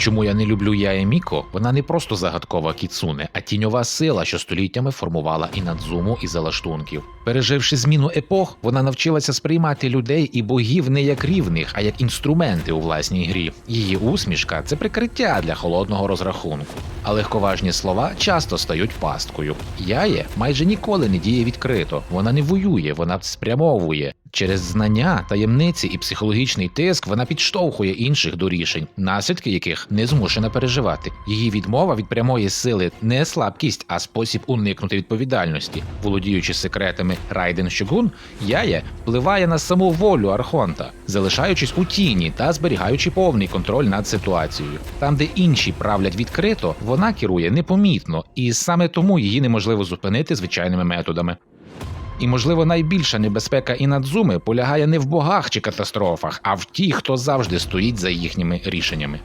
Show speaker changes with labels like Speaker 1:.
Speaker 1: Чому я не люблю Яеміко? Вона не просто загадкова кіцуне, а тіньова сила, що століттями формувала і надзуму, і залаштунків. Переживши зміну епох, вона навчилася сприймати людей і богів не як рівних, а як інструменти у власній грі. Її усмішка це прикриття для холодного розрахунку. А легковажні слова часто стають пасткою. Яє майже ніколи не діє відкрито. Вона не воює, вона спрямовує. Через знання, таємниці і психологічний тиск вона підштовхує інших до рішень, наслідки яких не змушена переживати. Її відмова від прямої сили не слабкість, а спосіб уникнути відповідальності. Володіючи секретами Райден Щогун, Яє впливає на саму волю Архонта, залишаючись у тіні та зберігаючи повний контроль над ситуацією. Там, де інші правлять відкрито, вона керує непомітно, і саме тому її неможливо зупинити звичайними методами. І, можливо, найбільша небезпека і надзуми полягає не в богах чи катастрофах, а в ті, хто завжди стоїть за їхніми рішеннями.